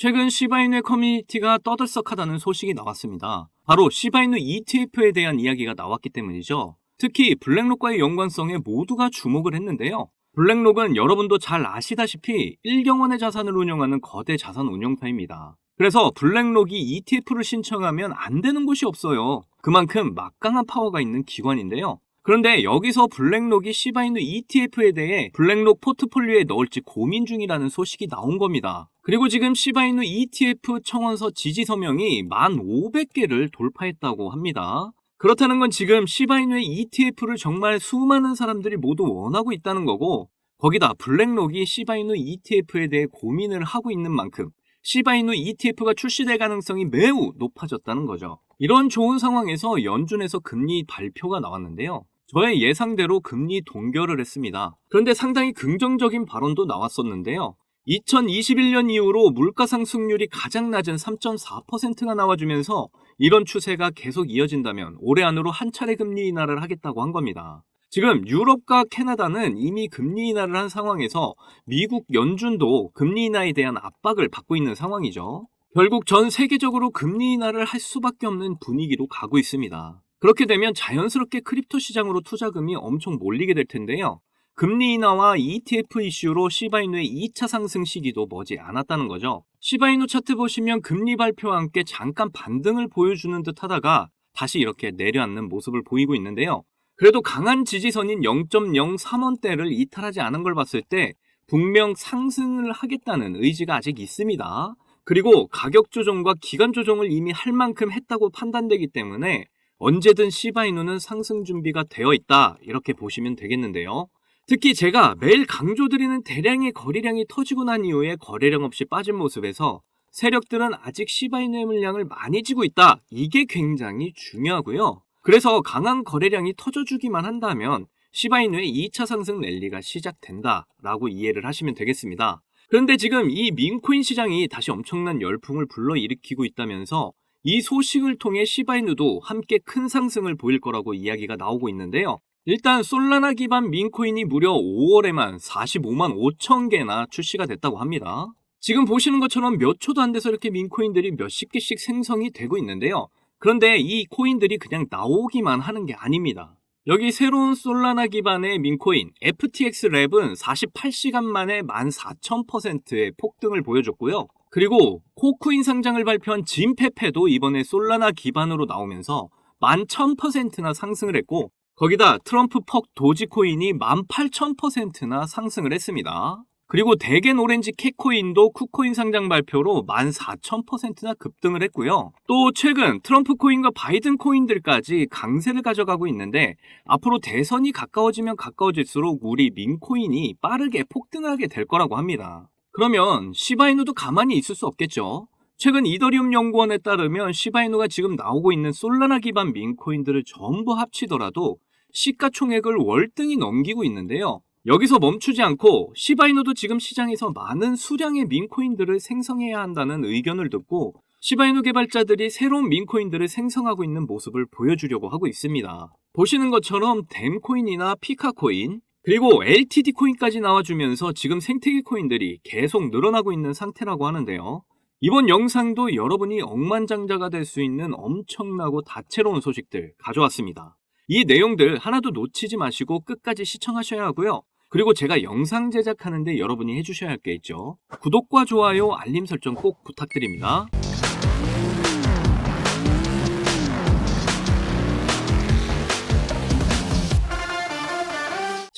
최근 시바이누의 커뮤니티가 떠들썩하다는 소식이 나왔습니다. 바로 시바이누 ETF에 대한 이야기가 나왔기 때문이죠. 특히 블랙록과의 연관성에 모두가 주목을 했는데요. 블랙록은 여러분도 잘 아시다시피 1경원의 자산을 운영하는 거대 자산 운용사입니다. 그래서 블랙록이 ETF를 신청하면 안 되는 곳이 없어요. 그만큼 막강한 파워가 있는 기관인데요. 그런데 여기서 블랙록이 시바이누 ETF에 대해 블랙록 포트폴리오에 넣을지 고민 중이라는 소식이 나온 겁니다. 그리고 지금 시바이누 ETF 청원서 지지 서명이 1,500개를 돌파했다고 합니다. 그렇다는 건 지금 시바이누의 ETF를 정말 수많은 사람들이 모두 원하고 있다는 거고 거기다 블랙록이 시바이누 ETF에 대해 고민을 하고 있는 만큼 시바이누 ETF가 출시될 가능성이 매우 높아졌다는 거죠. 이런 좋은 상황에서 연준에서 금리 발표가 나왔는데요. 저의 예상대로 금리 동결을 했습니다. 그런데 상당히 긍정적인 발언도 나왔었는데요. 2021년 이후로 물가 상승률이 가장 낮은 3.4%가 나와주면서 이런 추세가 계속 이어진다면 올해 안으로 한 차례 금리 인하를 하겠다고 한 겁니다. 지금 유럽과 캐나다는 이미 금리 인하를 한 상황에서 미국 연준도 금리 인하에 대한 압박을 받고 있는 상황이죠. 결국 전 세계적으로 금리 인하를 할 수밖에 없는 분위기로 가고 있습니다. 그렇게 되면 자연스럽게 크립토 시장으로 투자금이 엄청 몰리게 될 텐데요. 금리 인하와 ETF 이슈로 시바이누의 2차 상승 시기도 머지 않았다는 거죠. 시바이누 차트 보시면 금리 발표와 함께 잠깐 반등을 보여주는 듯 하다가 다시 이렇게 내려앉는 모습을 보이고 있는데요. 그래도 강한 지지선인 0.03원대를 이탈하지 않은 걸 봤을 때 분명 상승을 하겠다는 의지가 아직 있습니다. 그리고 가격 조정과 기간 조정을 이미 할 만큼 했다고 판단되기 때문에 언제든 시바이누는 상승 준비가 되어 있다 이렇게 보시면 되겠는데요. 특히 제가 매일 강조드리는 대량의 거래량이 터지고 난 이후에 거래량 없이 빠진 모습에서 세력들은 아직 시바이누의 물량을 많이 지고 있다. 이게 굉장히 중요하고요. 그래서 강한 거래량이 터져주기만 한다면 시바이누의 2차 상승 랠리가 시작된다라고 이해를 하시면 되겠습니다. 그런데 지금 이 민코인 시장이 다시 엄청난 열풍을 불러일으키고 있다면서 이 소식을 통해 시바이누도 함께 큰 상승을 보일 거라고 이야기가 나오고 있는데요. 일단 솔라나 기반 민코인이 무려 5월에만 45만 5천 개나 출시가 됐다고 합니다. 지금 보시는 것처럼 몇 초도 안 돼서 이렇게 민코인들이 몇십 개씩 생성이 되고 있는데요. 그런데 이 코인들이 그냥 나오기만 하는 게 아닙니다. 여기 새로운 솔라나 기반의 민코인 FTX 랩은 48시간 만에 14,000%의 폭등을 보여줬고요. 그리고 코코인 상장을 발표한 진페페도 이번에 솔라나 기반으로 나오면서 11,000%나 상승을 했고 거기다 트럼프 퍽 도지코인이 18,000%나 상승을 했습니다. 그리고 대겐 오렌지 캣코인도 쿠코인 상장 발표로 14,000%나 급등을 했고요. 또 최근 트럼프 코인과 바이든 코인들까지 강세를 가져가고 있는데 앞으로 대선이 가까워지면 가까워질수록 우리 민코인이 빠르게 폭등을 하게 될 거라고 합니다. 그러면 시바이누도 가만히 있을 수 없겠죠. 최근 이더리움 연구원에 따르면 시바이누가 지금 나오고 있는 솔라나 기반 민코인들을 전부 합치더라도 시가총액을 월등히 넘기고 있는데요. 여기서 멈추지 않고 시바이누도 지금 시장에서 많은 수량의 민코인들을 생성해야 한다는 의견을 듣고 시바이누 개발자들이 새로운 민코인들을 생성하고 있는 모습을 보여주려고 하고 있습니다. 보시는 것처럼 댐코인이나 피카코인, 그리고 LTD 코인까지 나와주면서 지금 생태계 코인들이 계속 늘어나고 있는 상태라고 하는데요. 이번 영상도 여러분이 억만장자가 될 수 있는 엄청나고 다채로운 소식들 가져왔습니다. 이 내용들 하나도 놓치지 마시고 끝까지 시청하셔야 하고요. 그리고 제가 영상 제작하는데 여러분이 해주셔야 할 게 있죠. 구독과 좋아요, 알림 설정 꼭 부탁드립니다.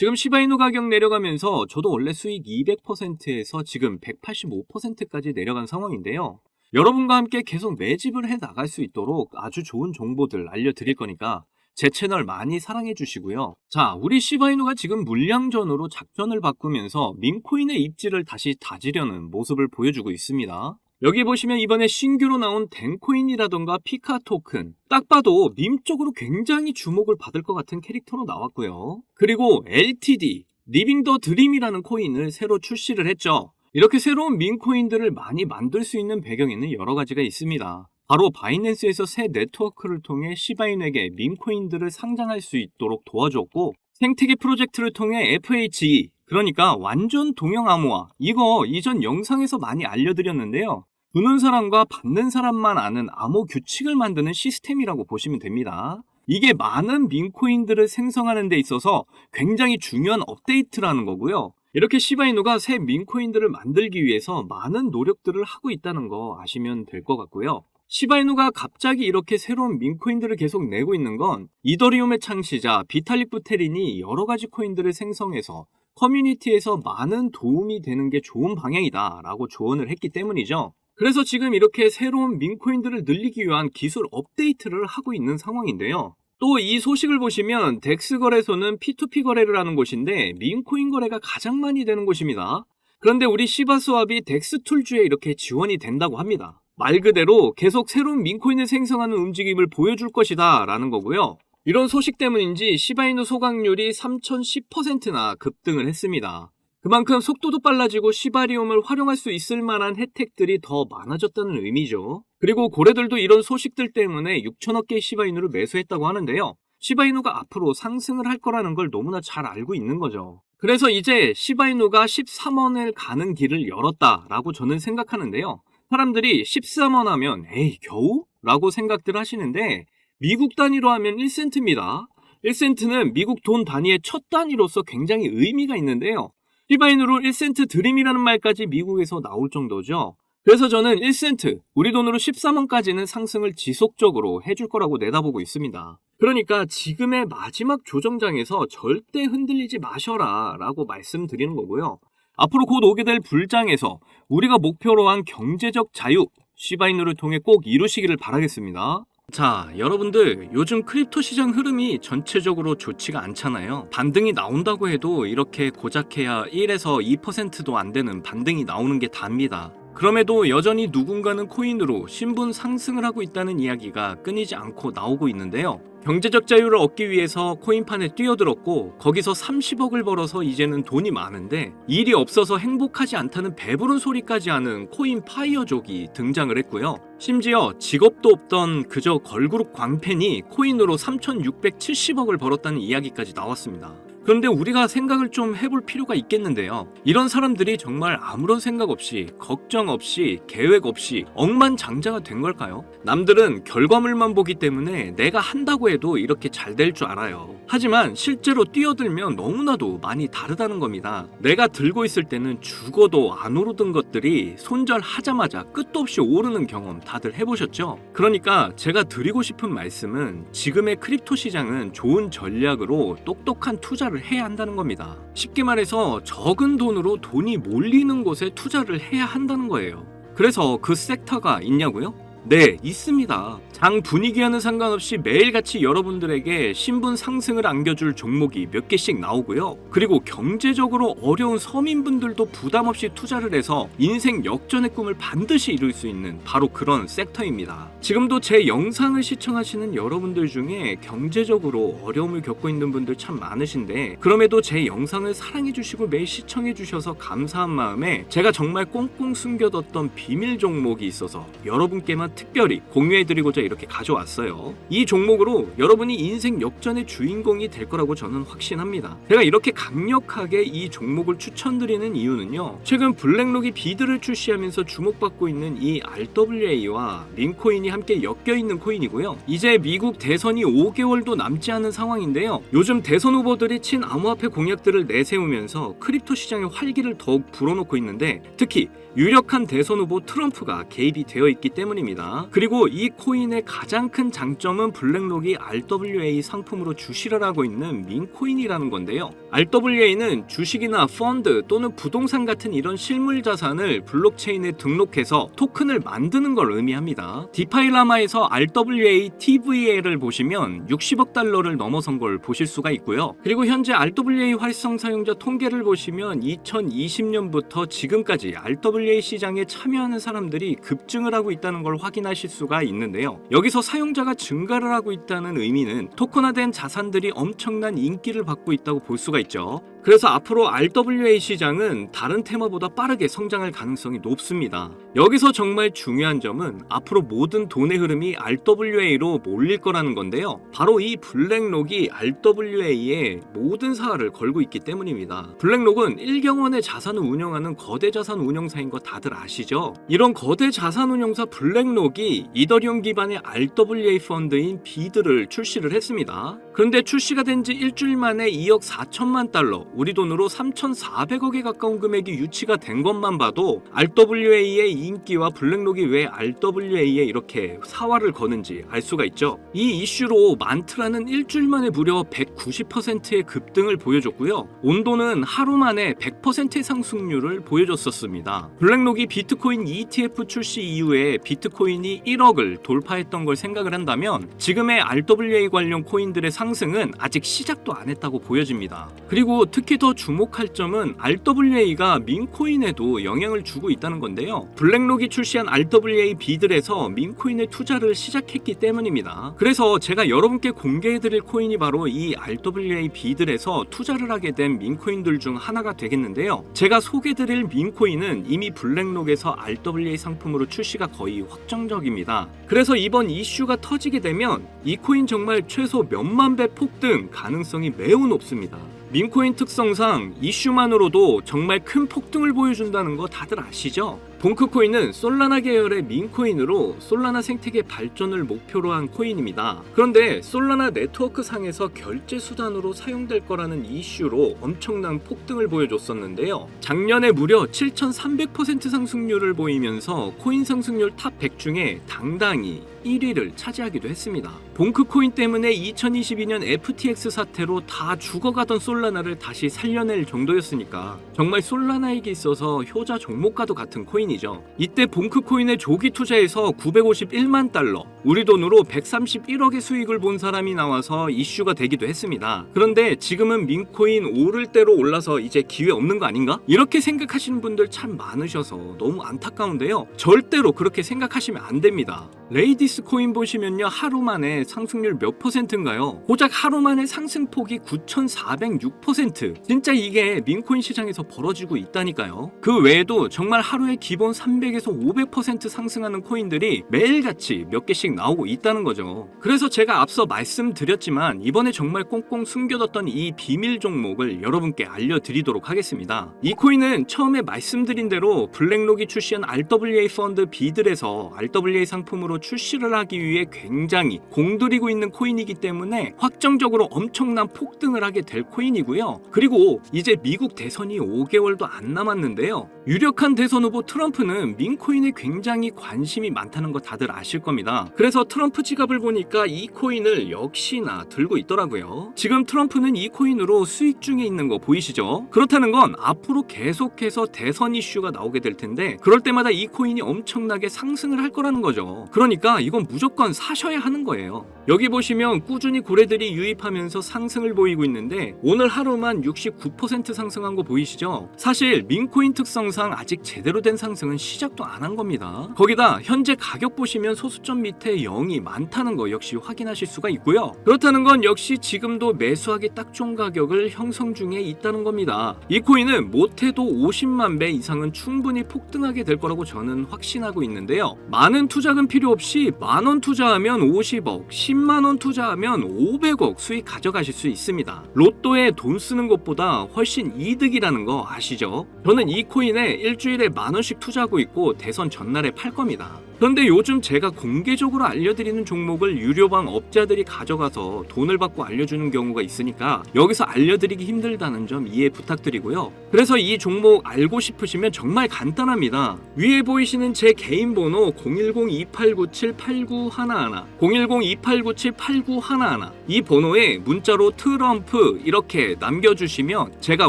지금 시바이누 가격 내려가면서 저도 원래 수익 200%에서 지금 185%까지 내려간 상황인데요. 여러분과 함께 계속 매집을 해 나갈 수 있도록 아주 좋은 정보들 알려드릴 거니까 제 채널 많이 사랑해 주시고요. 자, 우리 시바이누가 지금 물량전으로 작전을 바꾸면서 민코인의 입지를 다시 다지려는 모습을 보여주고 있습니다. 여기 보시면 이번에 신규로 나온 덴코인이라던가 피카 토큰 딱 봐도 밈 쪽으로 굉장히 주목을 받을 것 같은 캐릭터로 나왔고요. 그리고 LTD 리빙 더 드림이라는 코인을 새로 출시를 했죠. 이렇게 새로운 밈코인들을 많이 만들 수 있는 배경에는 여러 가지가 있습니다. 바로 바이낸스에서 새 네트워크를 통해 시바인에게 밈코인들을 상장할 수 있도록 도와줬고 생태계 프로젝트를 통해 FHE 그러니까 완전 동형 암호화 이거 이전 영상에서 많이 알려드렸는데요. 주는 사람과 받는 사람만 아는 암호 규칙을 만드는 시스템이라고 보시면 됩니다. 이게 많은 민코인들을 생성하는 데 있어서 굉장히 중요한 업데이트라는 거고요. 이렇게 시바이누가 새 민코인들을 만들기 위해서 많은 노력들을 하고 있다는 거 아시면 될 것 같고요. 시바이누가 갑자기 이렇게 새로운 민코인들을 계속 내고 있는 건 이더리움의 창시자 비탈릭 부테린이 여러 가지 코인들을 생성해서 커뮤니티에서 많은 도움이 되는 게 좋은 방향이다라고 조언을 했기 때문이죠. 그래서 지금 이렇게 새로운 민코인들을 늘리기 위한 기술 업데이트를 하고 있는 상황인데요. 또 이 소식을 보시면 덱스 거래소는 P2P 거래를 하는 곳인데 민코인 거래가 가장 많이 되는 곳입니다. 그런데 우리 시바스왑이 덱스 툴주에 이렇게 지원이 된다고 합니다. 말 그대로 계속 새로운 민코인을 생성하는 움직임을 보여줄 것이다 라는 거고요. 이런 소식 때문인지 시바이누 소각률이 3010%나 급등을 했습니다. 그만큼 속도도 빨라지고 시바리움을 활용할 수 있을 만한 혜택들이 더 많아졌다는 의미죠. 그리고 고래들도 이런 소식들 때문에 6천억 개의 시바이누를 매수했다고 하는데요. 시바이누가 앞으로 상승을 할 거라는 걸 너무나 잘 알고 있는 거죠. 그래서 이제 시바이누가 13원을 가는 길을 열었다라고 저는 생각하는데요. 사람들이 13원 하면 에이 겨우? 라고 생각들 하시는데 미국 단위로 하면 1센트입니다. 1센트는 미국 돈 단위의 첫 단위로서 굉장히 의미가 있는데요. 시바인으로 1센트 드림이라는 말까지 미국에서 나올 정도죠. 그래서 저는 1센트, 우리 돈으로 13원까지는 상승을 지속적으로 해줄 거라고 내다보고 있습니다. 그러니까 지금의 마지막 조정장에서 절대 흔들리지 마셔라 라고 말씀드리는 거고요. 앞으로 곧 오게 될 불장에서 우리가 목표로 한 경제적 자유, 시바인으를 통해 꼭 이루시기를 바라겠습니다. 자, 여러분들, 요즘 크립토 시장 흐름이 전체적으로 좋지가 않잖아요. 반등이 나온다고 해도 이렇게 고작해야 1에서 2%도 안 되는 반등이 나오는 게 답니다. 그럼에도 여전히 누군가는 코인으로 신분 상승을 하고 있다는 이야기가 끊이지 않고 나오고 있는데요. 경제적 자유를 얻기 위해서 코인판에 뛰어들었고 거기서 30억을 벌어서 이제는 돈이 많은데 일이 없어서 행복하지 않다는 배부른 소리까지 하는 코인 파이어족이 등장을 했고요. 심지어 직업도 없던 그저 걸그룹 광팬이 코인으로 3,670억을 벌었다는 이야기까지 나왔습니다. 그런데 우리가 생각을 좀 해볼 필요가 있겠는데요. 이런 사람들이 정말 아무런 생각 없이, 걱정 없이, 계획 없이 억만장자가 된 걸까요? 남들은 결과물만 보기 때문에 내가 한다고 해도 이렇게 잘 될 줄 알아요. 하지만 실제로 뛰어들면 너무나도 많이 다르다는 겁니다. 내가 들고 있을 때는 죽어도 안 오르던 것들이 손절하자마자 끝도 없이 오르는 경험 다들 해보셨죠? 그러니까 제가 드리고 싶은 말씀은 지금의 크립토 시장은 좋은 전략으로 똑똑한 투자를 해야 한다는 겁니다. 쉽게 말해서 적은 돈으로 돈이 몰리는 곳에 투자를 해야 한다는 거예요. 그래서 그 섹터가 있냐고요? 네, 있습니다. 장 분위기와는 상관없이 매일같이 여러분들에게 신분 상승을 안겨줄 종목이 몇 개씩 나오고요. 그리고 경제적으로 어려운 서민분들도 부담 없이 투자를 해서 인생 역전의 꿈을 반드시 이룰 수 있는 바로 그런 섹터입니다. 지금도 제 영상을 시청하시는 여러분들 중에 경제적으로 어려움을 겪고 있는 분들 참 많으신데 그럼에도 제 영상을 사랑해주시고 매일 시청해주셔서 감사한 마음에 제가 정말 꽁꽁 숨겨뒀던 비밀 종목이 있어서 여러분께만 특별히 공유해드리고자 이렇게 가져왔어요. 이 종목으로 여러분이 인생 역전의 주인공이 될 거라고 저는 확신합니다. 제가 이렇게 강력하게 이 종목을 추천드리는 이유는요. 최근 블랙록이 비드를 출시하면서 주목받고 있는 이 RWA와 링코인이 함께 엮여 있는 코인이고요. 이제 미국 대선이 5개월도 남지 않은 상황인데요. 요즘 대선 후보들이 친암호화폐 공약들을 내세우면서 크립토 시장의 활기를 더욱 불어넣고 있는데 특히 유력한 대선 후보 트럼프가 개입이 되어 있기 때문입니다. 그리고 이 코인의 가장 큰 장점은 블랙록이 RWA 상품으로 주시를 하고 있는 민코인이라는 건데요. RWA는 주식이나 펀드 또는 부동산 같은 이런 실물 자산을 블록체인에 등록해서 토큰을 만드는 걸 의미합니다. 디파일라마에서 RWA TVA를 보시면 60억 달러를 넘어선 걸 보실 수가 있고요. 그리고 현재 RWA 활성 사용자 통계를 보시면 2020년부터 지금까지 RWA 시장에 참여하는 사람들이 급증을 하고 있다는 걸 확인 하실 수가 있는데요. 여기서 사용자가 증가를 하고 있다는 의미는 토큰화된 자산들이 엄청난 인기를 받고 있다고 볼 수가 있죠. 그래서 앞으로 RWA 시장은 다른 테마보다 빠르게 성장할 가능성이 높습니다. 여기서 정말 중요한 점은 앞으로 모든 돈의 흐름이 RWA로 몰릴 거라는 건데요. 바로 이 블랙록이 RWA에 모든 사활을 걸고 있기 때문입니다. 블랙록은 일경원의 자산을 운영하는 거대 자산 운용사인 거 다들 아시죠? 이런 거대 자산 운용사 블랙록이 이더리움 기반의 RWA 펀드인 비드를 출시를 했습니다. 그런데 출시가 된 지 일주일 만에 2억 4천만 달러, 우리 돈으로 3,400억에 가까운 금액이 유치가 된 것만 봐도 RWA의 인기와 블랙록이 왜 RWA에 이렇게 사활을 거는지 알 수가 있죠. 이 이슈로 만트라는 일주일 만에 무려 190%의 급등을 보여줬고요. 온도는 하루 만에 100%의 상승률을 보여줬었습니다. 블랙록이 비트코인 ETF 출시 이후에 비트코인이 1억을 돌파했던 걸 생각을 한다면 지금의 RWA 관련 코인들의 상승은 아직 시작도 안 했다고 보여집니다. 그리고 특히 더 주목할 점은 RWA가 민코인에도 영향을 주고 있다는 건데요. 블랙록이 출시한 RWA 비들에서 민코인에 투자를 시작했기 때문입니다. 그래서 제가 여러분께 공개해드릴 코인이 바로 이 RWA 비들에서 투자를 하게 된 민코인들 중 하나가 되겠는데요. 제가 소개드릴 민코인은 이미 블랙록에서 RWA 상품으로 출시가 거의 확정적입니다. 그래서 이번 이슈가 터지게 되면 이 코인 정말 최소 몇만 배 폭등 가능성이 매우 높습니다. 민코인 특 성상 이슈만으로도 정말 큰 폭등을 보여준다는 거 다들 아시죠? 봉크코인은 솔라나 계열의 민코인으로 솔라나 생태계 발전을 목표로 한 코인입니다. 그런데 솔라나 네트워크 상에서 결제 수단으로 사용될 거라는 이슈로 엄청난 폭등을 보여줬었는데요. 작년에 무려 7,300% 상승률을 보이면서 코인 상승률 탑 100 중에 당당히 1위를 차지하기도 했습니다. 봉크코인 때문에 2022년 FTX 사태로 다 죽어가던 솔라나를 다시 살려낼 정도였으니까 정말 솔라나에게 있어서 효자 종목과도 같은 코인이죠. 이때 봉크코인에 조기 투자해서 951만 달러, 우리 돈으로 131억의 수익을 본 사람이 나와서 이슈가 되기도 했습니다. 그런데 지금은 민코인 오를 대로 올라서 이제 기회 없는 거 아닌가? 이렇게 생각하시는 분들 참 많으셔서 너무 안타까운데요. 절대로 그렇게 생각하시면 안 됩니다. 레이디스 코인 보시면요 하루 만에 상승률 몇 퍼센트인가요? 고작 하루 만에 상승폭이 9,406% 진짜 이게 민코인 시장에서 벌어지고 있다니까요. 그 외에도 정말 하루에 기본 300에서 500% 상승하는 코인들이 매일같이 몇 개씩 나오고 있다는 거죠. 그래서 제가 앞서 말씀드렸지만 이번에 정말 꽁꽁 숨겨뒀던 이 비밀 종목을 여러분께 알려드리도록 하겠습니다. 이 코인은 처음에 말씀드린 대로 블랙록이 출시한 RWA 펀드 비들에서 RWA 상품으로 출시를 하기 위해 굉장히 공 들이고 있는 코인이기 때문에 확정적으로 엄청난 폭등을 하게 될 코인이고요. 그리고 이제 미국 대선이 5개월도 안 남았는데요. 유력한 대선 후보 트럼프는 민코인에 굉장히 관심이 많다는 거 다들 아실 겁니다. 그래서 트럼프 지갑을 보니까 이 코인을 역시나 들고 있더라고요. 지금 트럼프는 이 코인으로 수익 중에 있는 거 보이시죠? 그렇다는 건 앞으로 계속해서 대선 이슈가 나오게 될 텐데 그럴 때마다 이 코인이 엄청나게 상승을 할 거라는 거죠. 그러니까 이건 무조건 사셔야 하는 거예 요. 여기 보시면 꾸준히 고래들이 유입하면서 상승을 보이고 있는데 오늘 하루만 69% 상승한 거 보이시죠? 사실 민코인 특성상 아직 제대로 된 상승은 시작도 안 한 겁니다. 거기다 현재 가격 보시면 소수점 밑에 0이 많다는 거 역시 확인하실 수가 있고요. 그렇다는 건 역시 지금도 매수하기 딱 좋은 가격을 형성 중에 있다는 겁니다. 이 코인은 못해도 50만 배 이상은 충분히 폭등하게 될 거라고 저는 확신하고 있는데요. 많은 투자금 필요 없이 만 원 투자하면 50억, 10만 원 투자하면 500억 수익 가져가실 수 있습니다. 로또에 돈 쓰는 것보다 훨씬 이득이라는 거 아시죠? 저는 이 코인에 일주일에 만 원씩 투자하고 있고 대선 전날에 팔 겁니다. 그런데 요즘 제가 공개적으로 알려드리는 종목을 유료방 업자들이 가져가서 돈을 받고 알려주는 경우가 있으니까 여기서 알려드리기 힘들다는 점 이해 부탁드리고요. 그래서 이 종목 알고 싶으시면 정말 간단합니다. 위에 보이시는 제 개인 번호 010-2897-8911 010-2897-8911 이 번호에 문자로 트럼프 이렇게 남겨주시면 제가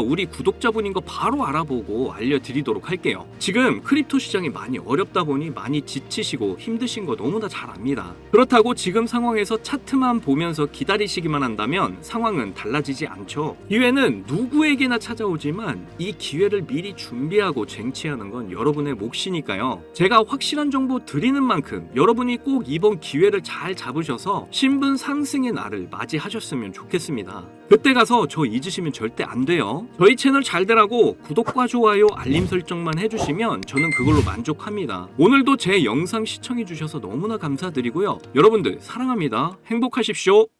우리 구독자분인 거 바로 알아보고 알려드리도록 할게요. 지금 크립토 시장이 많이 어렵다 보니 많이 지치 지치시고 힘드신 거 너무나 잘 압니다. 그렇다고 지금 상황에서 차트만 보면서 기다리시기만 한다면 상황은 달라지지 않죠. 기회는 누구에게나 찾아오지만 이 기회를 미리 준비하고 쟁취하는 건 여러분의 몫이니까요. 제가 확실한 정보 드리는 만큼 여러분이 꼭 이번 기회를 잘 잡으셔서 신분 상승의 날을 맞이하셨으면 좋겠습니다. 그때 가서 저 잊으시면 절대 안 돼요. 저희 채널 잘 되라고 구독과 좋아요, 알림 설정만 해주시면 저는 그걸로 만족합니다. 오늘도 제 영상 시청해주셔서 너무나 감사드리고요. 여러분들 사랑합니다. 행복하십시오.